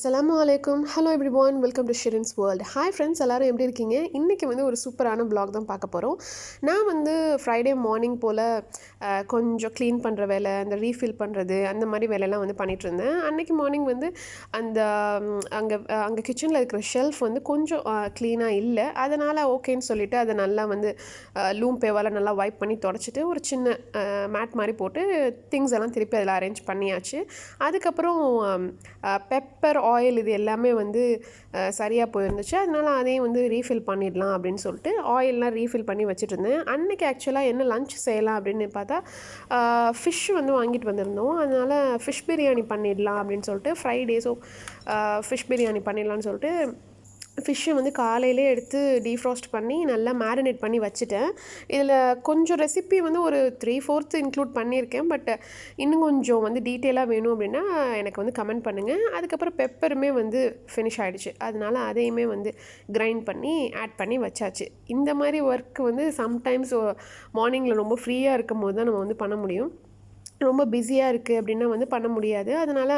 அஸ்லாம் அலைக்கும் hello everyone welcome to Shirin's world hi friends எல்லாரும் எப்படி இருக்கீங்க? இன்றைக்கி வந்து ஒரு சூப்பரான பிளாக் தான் பார்க்க போகிறோம் நான் வந்து ஃப்ரைடே மார்னிங் போல் கொஞ்சம் க்ளீன் பண்ணுற வேலை அந்த ரீஃபில் பண்ணுறது அந்த மாதிரி வேலையெல்லாம் வந்து பண்ணிகிட்டு இருந்தேன். அன்றைக்கி மார்னிங் வந்து அந்த அங்கே அங்கே கிச்சனில் இருக்கிற ஷெல்ஃப் வந்து கொஞ்சம் க்ளீனாக இல்லை. அதனால் ஓகேன்னு சொல்லிவிட்டு அதை நல்லா வந்து லூம் பேவால் நல்லா வைப் பண்ணி தொடச்சிட்டு ஒரு சின்ன மேட் மாதிரி போட்டு திங்ஸ் எல்லாம் திருப்பி அதில் அரேஞ்ச் பண்ணியாச்சு. அதுக்கப்புறம் பெப்பர் ஆயில் இது எல்லாமே வந்து சரியாக போயிருந்துச்சு. அதனால் அதையும் வந்து ரீஃபில் பண்ணிடலாம் அப்படின்னு சொல்லிட்டு ஆயிலெலாம் ரீஃபில் பண்ணி வச்சுட்டு இருந்தேன் அன்னைக்கு ஆக்சுவலாக என்ன லஞ்ச் செய்யலாம் அப்படின்னு பார்த்தா ஃபிஷ் வந்து வாங்கிட்டு வந்திருந்தோம். அதனால் ஃபிஷ் பிரியாணி பண்ணிடலாம் அப்படின்னு சொல்லிட்டு ஃப்ரைடே ஸோ ஃபிஷ் பிரியாணி பண்ணிடலான்னு சொல்லிட்டு ஃபிஷ்ஷை வந்து காலையிலே எடுத்து டீஃப்ராஸ்ட் பண்ணி நல்லா மேரினேட் பண்ணி வச்சுட்டேன். இதில் கொஞ்சம் ரெசிபி வந்து ஒரு த்ரீ ஃபோர்த்து இன்க்ளூட் பண்ணியிருக்கேன். பட் இன்னும் கொஞ்சம் வந்து டீட்டெயிலாக வேணும் அப்படின்னா எனக்கு வந்து கமெண்ட் பண்ணுங்கள் அதுக்கப்புறம் பெப்பருமே வந்து ஃபினிஷ் ஆகிடுச்சு அதனால அதையுமே வந்து கிரைண்ட் பண்ணி ஆட் பண்ணி வச்சாச்சு. இந்த மாதிரி ஒர்க் வந்து சம்டைம்ஸ் மார்னிங்கில் ரொம்ப ஃப்ரீயாக இருக்கும் போது தான் நம்ம வந்து பண்ண முடியும். ரொம்ப பிஸியாக இருக்குது அப்படின்னா வந்து பண்ண முடியாது. அதனால்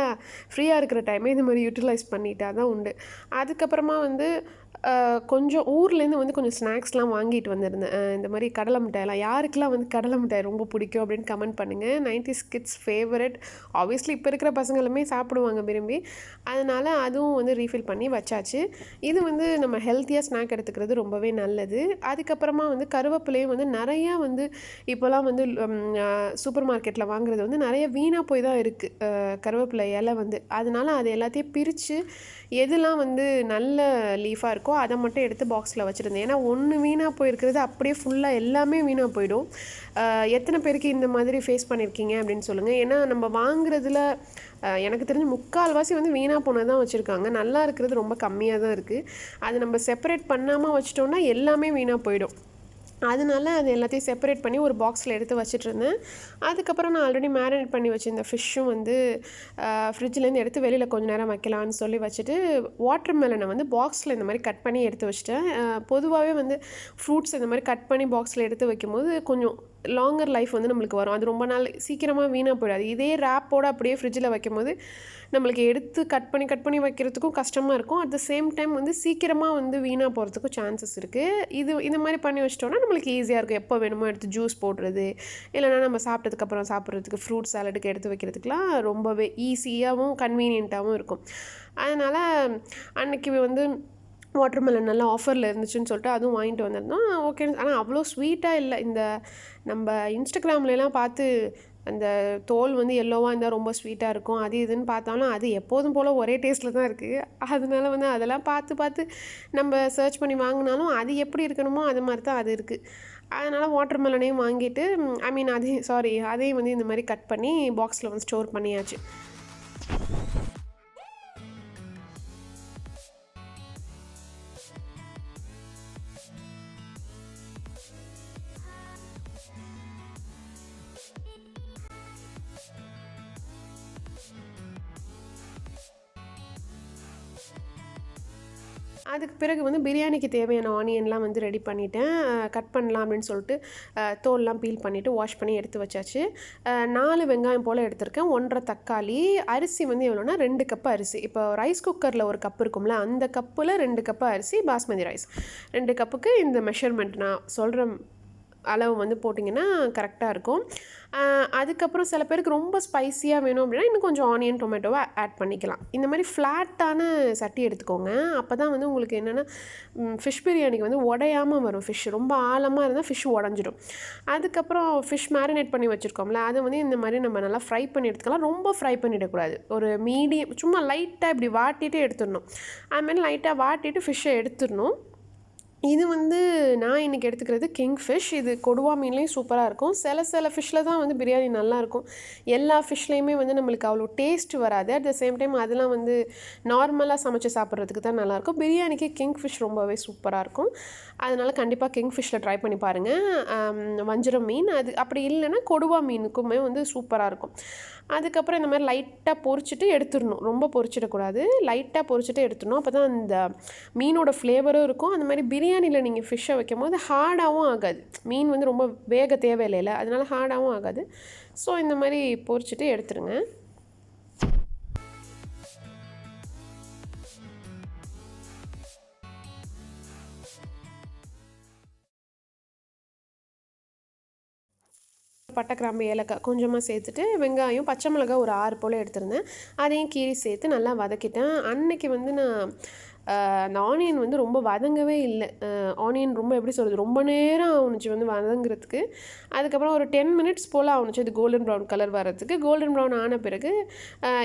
ஃப்ரீயாக இருக்கிற டைமே இந்த மாதிரி யூட்டிலைஸ் பண்ணிட்டா தான் உண்டு. அதுக்கப்புறமா வந்து கொஞ்சம் ஊர்லேருந்து வந்து கொஞ்சம் ஸ்நாக்ஸ்லாம் வாங்கிட்டு வந்திருந்தேன். இந்த மாதிரி கடலை மிட்டாயெல்லாம் யாருக்கெல்லாம் வந்து கடலை மிட்டாய் ரொம்ப பிடிக்கும் அப்படின்னு கமெண்ட் பண்ணுங்கள் நைன்டி கிட்ஸ் ஃபேவரட். ஆப்வியஸ்லி இப்போ இருக்கிற பசங்களுமே சாப்பிடுவாங்க விரும்பி. அதனால் அதுவும் வந்து ரீஃபில் பண்ணி வச்சாச்சு. இது வந்து நம்ம ஹெல்த்தியாக ஸ்நாக் எடுத்துக்கிறது ரொம்பவே நல்லது. அதுக்கப்புறமா வந்து கருவேப்பிலையும் வந்து நிறையா வந்து இப்போலாம் வந்து சூப்பர் மார்க்கெட்டில் வாங்குறது வந்து நிறைய வீணாக போய் தான் இருக்குது கருவேப்பிலை இலை வந்து. அதனால் அது எல்லாத்தையும் பிரித்து எதெல்லாம் வந்து நல்ல லீஃபாக இருக்கோ அதை மட்டும் எடுத்து பாக்ஸில் வச்சுருந்தேன். ஏன்னா ஒன்று வீணாக போயிருக்கிறது அப்படியே ஃபுல்லாக எல்லாமே வீணாக போயிடும். எத்தனை பேருக்கு இந்த மாதிரி ஃபேஸ் பண்ணியிருக்கீங்க அப்படின்னு சொல்லுங்கள் ஏன்னா நம்ம வாங்குறதுல எனக்கு தெரிஞ்சு முக்கால்வாசி வந்து வீணாக போனது தான் வச்சுருக்காங்க. நல்லா இருக்கிறது ரொம்ப கம்மியாக தான் இருக்குது அது நம்ம செப்பரேட் பண்ணாமல் வச்சிட்டோம்னா எல்லாமே வீணாக போயிடும். அதனால அது எல்லாத்தையும் செப்பரேட் பண்ணி ஒரு பாக்ஸில் எடுத்து வச்சுட்டு இருந்தேன் அதுக்கப்புறம் நான் ஆல்ரெடி மேரினேட் பண்ணி வச்சுருந்த ஃபிஷ்ஷும் வந்து ஃப்ரிட்ஜ்லேருந்து எடுத்து வெளியில் கொஞ்சம் நேரம் வைக்கலான்னு சொல்லி வச்சுட்டு வாட்டர் மெலனை வந்து பாக்ஸில் இந்த மாதிரி கட் பண்ணி எடுத்து வச்சுட்டேன். பொதுவாகவே வந்து ஃப்ரூட்ஸ் இந்த மாதிரி கட் பண்ணி பாக்ஸில் எடுத்து வைக்கும்போது கொஞ்சம் லாங்கர் லைஃப் வந்து நம்மளுக்கு வரும். அது ரொம்ப நாள் சீக்கிரமாக வீணாக போயிடாது. இதே ரேப்போடு அப்படியே ஃப்ரிட்ஜில் வைக்கும்போது நம்மளுக்கு எடுத்து கட் பண்ணி கட் பண்ணி வைக்கிறதுக்கும் கஷ்டமாக இருக்கும். அட் த சேம் டைம் வந்து சீக்கிரமாக வந்து வீணாக போகிறதுக்கும் சான்சஸ் இருக்குது இது இந்த மாதிரி பண்ணி வச்சிட்டோம்னா நம்மளுக்கு ஈஸியாக இருக்கும். எப்போ வேணுமோ எடுத்து ஜூஸ் போடுறது இல்லைனா நம்ம சாப்பிட்டதுக்கப்புறம் சாப்பிட்றதுக்கு ஃப்ரூட் சாலடுக்கு எடுத்து வைக்கிறதுக்குலாம் ரொம்பவே ஈஸியாகவும் கன்வீனியண்ட்டாகவும் இருக்கும். அதனால் அன்னைக்கு வந்து வாட்டர்மெலன் நல்லா ஆஃபரில் இருந்துச்சுன்னு சொல்லிட்டு அதுவும் வாங்கிட்டு வந்திருந்தோம். ஓகே ஆனால் அவ்வளோ ஸ்வீட்டாக இல்லை. இந்த நம்ம இன்ஸ்டாகிராம்லலாம் பார்த்து அந்த தோல் வந்து எல்லோவாக இருந்தால் ரொம்ப ஸ்வீட்டாக இருக்கும். அது இதுன்னு பார்த்தாலும் அது எப்போதும் போல் ஒரே டேஸ்ட்டில் தான் இருக்குது அதனால வந்து அதெல்லாம் பார்த்து பார்த்து நம்ம சர்ச் பண்ணி வாங்கினாலும் அது எப்படி இருக்கணுமோ அது மாதிரி தான் அது இருக்குது அதனால் வாட்டர் மெலனையும் வாங்கிட்டு ஐ மீன் அதே சாரி அதையும் வந்து இந்த மாதிரி கட் பண்ணி பாக்ஸில் வந்து ஸ்டோர் பண்ணியாச்சு. அதுக்கு பிறகு வந்து பிரியாணிக்கு தேவையான ஆனியன்லாம் வந்து ரெடி பண்ணிட்டேன். கட் பண்ணலாம் அப்படின்னு சொல்லிட்டு தோல்லாம் பீல் பண்ணிவிட்டு வாஷ் பண்ணி எடுத்து வச்சாச்சு. நாலு வெங்காயம் போல் எடுத்திருக்கேன். ஒன்றரை தக்காளி அரிசி வந்து எவ்வளோனா ரெண்டு கப்பு அரிசி. இப்போ ரைஸ் குக்கரில் ஒரு கப் இருக்கும்ல அந்த கப்பில் ரெண்டு கப்பு அரிசி பாஸ்மதி ரைஸ் ரெண்டு கப்புக்கு இந்த மெஷர்மெண்ட் நான் சொல்கிற அளவு வந்து போட்டிங்கன்னா கரெக்டாக இருக்கும். அதுக்கப்புறம் சில பேருக்கு ரொம்ப ஸ்பைசியாக வேணும் அப்படின்னா இன்னும் கொஞ்சம் ஆனியன் டொமேட்டோவை ஆட் பண்ணிக்கலாம். இந்த மாதிரி ஃப்ளாட்டான சட்டி எடுத்துக்கோங்க. அப்போ தான் வந்து உங்களுக்கு என்னென்னா ஃபிஷ் பிரியாணிக்கு வந்து உடையாமல் வரும் ஃபிஷ் ரொம்ப ஆழமாக இருந்தால் ஃபிஷ் உடஞ்சிடும். அதுக்கப்புறம் ஃபிஷ் மேரினேட் பண்ணி வச்சுருக்கோம்ல அதை வந்து இந்த மாதிரி நம்ம நல்லா ஃப்ரை பண்ணி எடுத்துக்கலாம். ரொம்ப ஃப்ரை பண்ணிடக்கூடாது. ஒரு மீடியம் சும்மா லைட்டாக இப்படி வாட்டிட்டு எடுத்துடணும். அதுமாரி லைட்டாக வாட்டிட்டு ஃபிஷ்ஷை எடுத்துடணும். இது வந்து நான் இன்றைக்கி எடுத்துக்கிறது கிங் ஃபிஷ் இது கொடுவா மீன்லேயும் சூப்பராக இருக்கும். சில சில ஃபிஷ்ஷில் தான் வந்து பிரியாணி நல்லாயிருக்கும் எல்லா ஃபிஷ்லேயுமே வந்து நம்மளுக்கு அவ்வளோ டேஸ்ட் வராது. அட் த சேம் டைம் அதெல்லாம் வந்து நார்மலாக சமைச்சு சாப்பிட்றதுக்கு தான் நல்லாயிருக்கும் பிரியாணிக்கு கிங் ஃபிஷ் ரொம்பவே சூப்பராக இருக்கும். அதனால் கண்டிப்பாக கிங் ஃபிஷ்ஷில் ட்ரை பண்ணி பாருங்கள் வஞ்சரம் மீன். அது அப்படி இல்லைன்னா கொடுவா மீனுக்குமே வந்து சூப்பராக இருக்கும். அதுக்கப்புறம் இந்த மாதிரி லைட்டாக பொரிச்சிட்டு எடுத்துடணும். ரொம்ப பொரிச்சிடக்கூடாது. லைட்டாக பொரிச்சிட்டு எடுத்துடணும். அப்போ தான் அந்த மீனோட ஃப்ளேவரும் இருக்கும். அந்த மாதிரி பிரியாணி பிரியாணியில் நீங்கள் ஃபிஷ்ஷை வைக்கும் போது ஹார்டாகவும் ஆகாது. மீன் வந்து ரொம்ப வேக தேவையில்லைல அதனால ஹார்டாகவும் ஆகாது. ஸோ இந்த மாதிரி பொறிச்சிட்டு எடுத்துருங்க. பட்டை கிராம்பு ஏலக்காய் கொஞ்சமாக சேர்த்துட்டு வெங்காயம் பச்சை மிளகாய் ஒரு ஆறு போல் எடுத்திருந்தேன். அதையும் கீறி சேர்த்து நல்லா வதக்கிட்டேன். அன்னைக்கு வந்து நான் அந்த ஆனியன் வந்து ரொம்ப வதங்கவே இல்லை. ஆனியன் ரொம்ப எப்படி சொல்கிறது ரொம்ப நேரம் ஆகுனுச்சு வந்து வதங்குறதுக்கு. அதுக்கப்புறம் ஒரு டென் மினிட்ஸ் போல் ஆகுனுச்சு அது கோல்டன் ப்ரௌன் கலர் வரதுக்கு கோல்டன் ப்ரௌன் ஆன பிறகு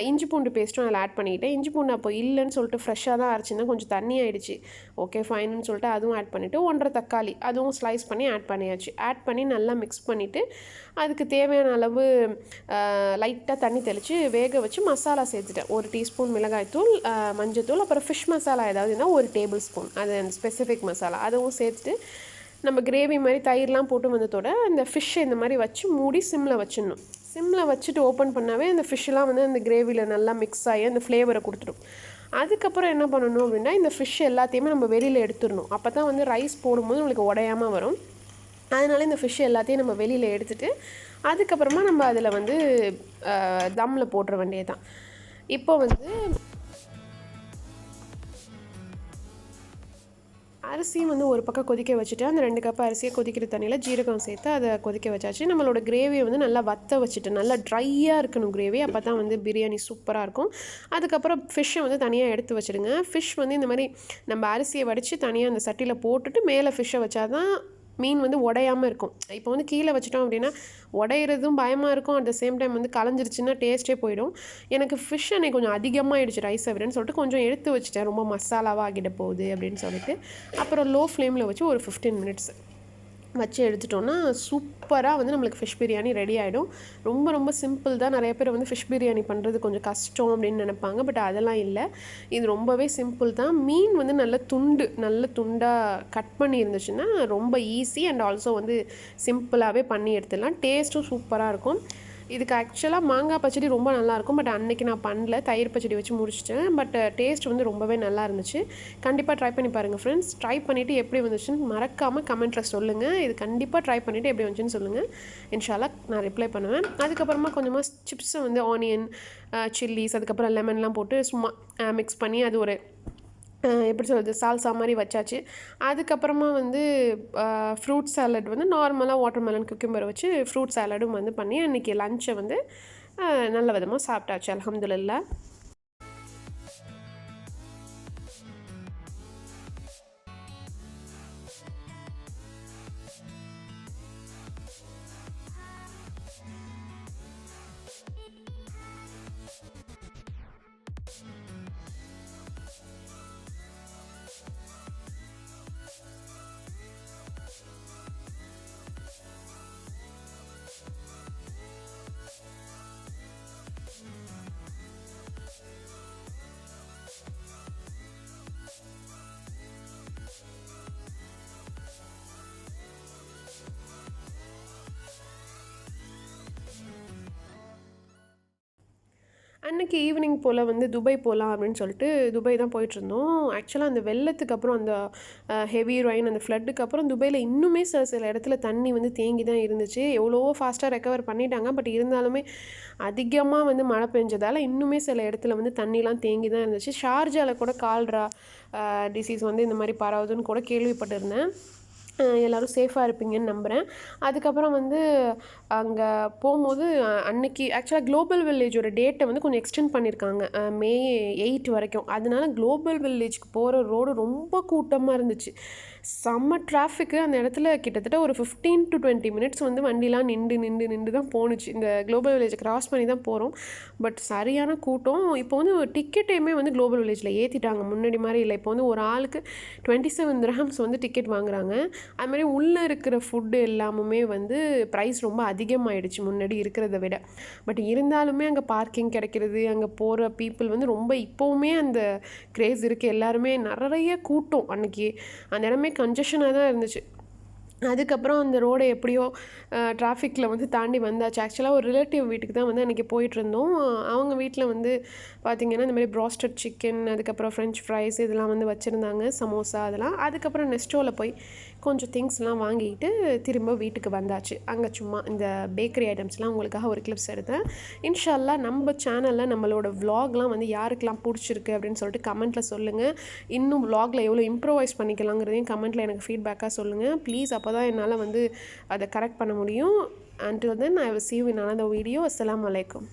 இஞ்சி பூண்டு பேஸ்ட்டும் அதில் ஆட் பண்ணிக்கிட்டேன். இஞ்சி பூண்டு அப்போ இல்லைன்னு சொல்லிட்டு ஃப்ரெஷ்ஷாக தான் அரைச்சிருந்தேன். கொஞ்சம் தண்ணி ஆகிடுச்சு ஓகே ஃபைன்னு சொல்லிட்டு அதுவும் ஆட் பண்ணிவிட்டு ஒன்றரை தக்காளி அதுவும் ஸ்லைஸ் பண்ணி ஆட் பண்ணியாச்சு. ஆட் பண்ணி நல்லா மிக்ஸ் பண்ணிவிட்டு அதுக்கு தேவையான அளவு லைட்டாக தண்ணி தெளித்து வேக வச்சு மசாலா சேர்த்துட்டேன். ஒரு டீஸ்பூன் மிளகாய்த்தூள் தூள் மஞ்சத்தூள் அப்புறம் ஃபிஷ் மசாலா ஏதாவது ஒரு டேபிள் ஸ்பூன் அது அந்த ஸ்பெசிஃபிக் மசாலா அதுவும் சேர்த்துட்டு நம்ம கிரேவி மாதிரி தயிர்லாம் போட்டு வந்ததோட அந்த ஃபிஷ்ஷை இந்த மாதிரி வச்சு மூடி சிம்மில் வச்சிடணும். சிம்மில் வச்சுட்டு ஓப்பன் பண்ணாவே அந்த ஃபிஷ்ஷெலாம் வந்து அந்த கிரேவியில் நல்லா மிக்ஸ் ஆகி அந்த ஃப்ளேவரை கொடுத்துடும். அதுக்கப்புறம் என்ன பண்ணணும் அப்படின்னா இந்த ஃபிஷ் எல்லாத்தையுமே நம்ம வெளியில் எடுத்துடணும். அப்போ தான் வந்து ரைஸ் போடும்போது நம்மளுக்கு உடையாமல் வரும். அதனால இந்த ஃபிஷ் எல்லாத்தையும் நம்ம வெளியில் எடுத்துட்டு அதுக்கப்புறமா நம்ம அதில் வந்து தம்மில் போட்டுற வேண்டியதுதான். இப்போ வந்து அரிசியும் வந்து ஒரு பக்கம் கொதிக்க வச்சுட்டு அந்த ரெண்டு கப் அரிசியை கொதிக்கிற தண்ணியில் ஜீரகம் சேர்த்து அதை கொதிக்க வச்சாச்சு. நம்மளோட கிரேவியை வந்து நல்லா வத்த வச்சுட்டு நல்லா ட்ரையாக இருக்கணும் கிரேவி அப்போ தான் வந்து பிரியாணி சூப்பராக இருக்கும். அதுக்கப்புறம் ஃபிஷ்ஷை வந்து தனியாக எடுத்து வச்சுடுங்க. ஃபிஷ் வந்து இந்த மாதிரி நம்ம அரிசியை வடித்து தனியாக அந்த சட்டியில் போட்டுட்டு மேலே ஃபிஷ்ஷை வச்சாதான் மீன் வந்து உடையாமல் இருக்கும். இப்போ வந்து கீழே வச்சிட்டோம் அப்படின்னா உடையிறதும் பயமாக இருக்கும். அட் த சேம் டைம் வந்து கலைஞ்சிருச்சுன்னா டேஸ்ட்டே போயிடும். எனக்கு ஃபிஷ் அன்னைக்கு கொஞ்சம் அதிகமாகிடுச்சு ரைஸ் விடன்னு சொல்லிட்டு கொஞ்சம் எடுத்து வச்சுட்டேன். ரொம்ப மசாலாவாக ஆகிட போகுது அப்படின்னு சொல்லிட்டு. அப்புறம் லோ ஃப்ளேமில் வச்சு ஒரு ஃபிஃப்டீன் மினிட்ஸ் வச்சு எடுத்துட்டோன்னா சூப்பராக வந்து நம்மளுக்கு ஃபிஷ் பிரியாணி ரெடி ஆகிடும் ரொம்ப ரொம்ப சிம்பிள் தான். நிறைய பேர் வந்து ஃபிஷ் பிரியாணி பண்ணுறது கொஞ்சம் கஷ்டம் அப்படின்னு நினைப்பாங்க. பட் அதெல்லாம் இல்லை. இது ரொம்பவே சிம்பிள் தான். மீன் வந்து நல்ல துண்டு நல்ல துண்டாக கட் பண்ணி இருந்துச்சுன்னா ரொம்ப ஈஸி அண்ட் ஆல்சோ வந்து சிம்பிளாகவே பண்ணி எடுத்துடலாம். டேஸ்ட்டும் சூப்பராக இருக்கும். இதுக்கு ஆக்சுவலாக மாங்காய் பச்சடி ரொம்ப நல்லாயிருக்கும். பட் அன்னைக்கு நான் பண்ணல. தயிர் பச்சடி வச்சு முடிச்சிட்டேன். பட் டேஸ்ட் வந்து ரொம்பவே நல்லா இருந்துச்சு கண்டிப்பாக ட்ரை பண்ணி பாருங்கள் ஃப்ரெண்ட்ஸ் ட்ரை பண்ணிவிட்டு எப்படி வந்துச்சுன்னு மறக்காமல் கமெண்ட்டில் சொல்லுங்கள் இது கண்டிப்பாக ட்ரை பண்ணிவிட்டு எப்படி வந்துச்சுன்னு சொல்லுங்கள் இன்ஷாலாக நான் ரிப்ளை பண்ணுவேன். அதுக்கப்புறமா கொஞ்சமாக சிப்ஸை வந்து ஆனியன் சில்லிஸ் அதுக்கப்புறம் லெமன்லாம் போட்டு சும்மா மிக்ஸ் பண்ணி அது ஒரு எப்படி சொல்கிறது சால்சா மாதிரி வச்சாச்சு. அதுக்கப்புறமா வந்து ஃப்ரூட் சாலட் வந்து நார்மலாக வாட்டர்மெலன் குக்கும்பர் வச்சு ஃப்ரூட் சாலடும் வந்து பண்ணி அன்றைக்கி லஞ்சை வந்து நல்ல விதமாக சாப்பிட்டாச்சு அல்ஹம்துலில்லாஹ் அன்னைக்கு ஈவினிங் போல் வந்து துபாய் போகலாம் அப்படின்னு சொல்லிட்டு துபாய் தான் போயிட்டுருந்தோம். ஆக்சுவலாக அந்த வெள்ளத்துக்கு அப்புறம் அந்த ஹெவி ரெயின் அந்த ஃப்ளட்டுக்கு அப்புறம் துபாயில் இன்னுமே சில சில இடத்துல தண்ணி வந்து தேங்கி தான் இருந்துச்சு. எவ்வளோ ஃபாஸ்ட்டாக ரெக்கவர் பண்ணிட்டாங்க. பட் இருந்தாலுமே அதிகமாக வந்து மழை பெஞ்சதால் இன்னுமே சில இடத்துல வந்து தண்ணிலாம் தேங்கி தான் இருந்துச்சு. ஷார்ஜாவில் கூட கால்ரா டிசீஸ் வந்து இந்த மாதிரி பரவுதுன்னு கூட கேள்விப்பட்டிருந்தேன். எல்லோரும் சேஃபாக இருப்பீங்கன்னு நம்புகிறேன் அதுக்கப்புறம் வந்து அங்கே போகும்போது அன்னைக்கு ஆக்சுவலாக குளோபல் வில்லேஜோட டேட்டை வந்து கொஞ்சம் எக்ஸ்டெண்ட் பண்ணியிருக்காங்க மே எயிட் வரைக்கும். அதனால குளோபல் வில்லேஜ்க்கு போகிற ரோடு ரொம்ப கூட்டமாக இருந்துச்சு. செம்ம டிராஃபிக்கு அந்த இடத்துல கிட்டத்தட்ட ஒரு ஃபிஃப்டீன் டு டுவெண்ட்டி மினிட்ஸ் வந்து வண்டிலாம் நின்று நின்று நின்று தான் போணுச்சு. இந்த குளோபல் வில்லேஜ் கிராஸ் பண்ணி தான் போகிறோம் பட் சரியான கூட்டம். இப்போ வந்து டிக்கெட்டையுமே வந்து குளோபல் வில்லேஜில் ஏற்றிட்டாங்க முன்னாடி மாதிரி இல்லை. இப்போ வந்து ஒரு ஆளுக்கு டுவெண்ட்டி செவன் திரஹம்ஸ் வந்து டிக்கெட் வாங்குகிறாங்க அதுமாதிரி உள்ளே இருக்கிற ஃபுட்டு எல்லாமுமே வந்து ப்ரைஸ் ரொம்ப அதிகமாகிடுச்சு முன்னாடி இருக்கிறத விட. பட் இருந்தாலுமே அங்கே பார்க்கிங் கிடைக்கிறது அங்கே போகிற பீப்புள் வந்து ரொம்ப இப்போவுமே அந்த க்ரேஸ் இருக்குது எல்லாருமே நிறைய கூட்டம் அன்னைக்கு. அந்த இடமே கன்ஜஷனாக தான் இருந்துச்சு. அதுக்கப்புறம் அந்த ரோடை எப்படியோ டிராஃபிக்கில் வந்து தாண்டி வந்தாச்சு. ஆக்சுவலாக ஒரு ரிலேட்டிவ் வீட்டுக்கு தான் வந்து அன்றைக்கி போயிட்டுருந்தோம் அவங்க வீட்டில் வந்து பார்த்திங்கன்னா இந்த மாதிரி ப்ராஸ்டட் சிக்கன் அதுக்கப்புறம் ஃப்ரெஞ்ச் ஃப்ரைஸ் இதெல்லாம் வந்து வச்சுருந்தாங்க. சமோசா அதெல்லாம். அதுக்கப்புறம் நெஸ்டோவில் போய் கொஞ்சம் திங்ஸ்லாம் வாங்கிட்டு திரும்ப வீட்டுக்கு வந்தாச்சு. அங்கே சும்மா இந்த பேக்கரி ஐட்டம்ஸ்லாம் உங்களுக்காக ஒரு கிளிப்ஸ் எடுத்தேன். இன்ஷால்லா நம்ம சேனலில் நம்மளோட விலாக்லாம் வந்து யாருக்கெல்லாம் பிடிச்சிருக்கு அப்படின்னு சொல்லிட்டு கமெண்ட்டில் சொல்லுங்கள் இன்னும் விலாகில் எவ்வளோ இம்ப்ரோவைஸ் பண்ணிக்கலாங்கிறதையும் கமெண்ட்டில் எனக்கு ஃபீட்பேக்காக சொல்லுங்கள் ப்ளீஸ் அப்போ தான் என்னால் வந்து அதை கரெக்ட் பண்ண முடியும். And then I will see you in another video அஸ்லாம் வலைக்கம்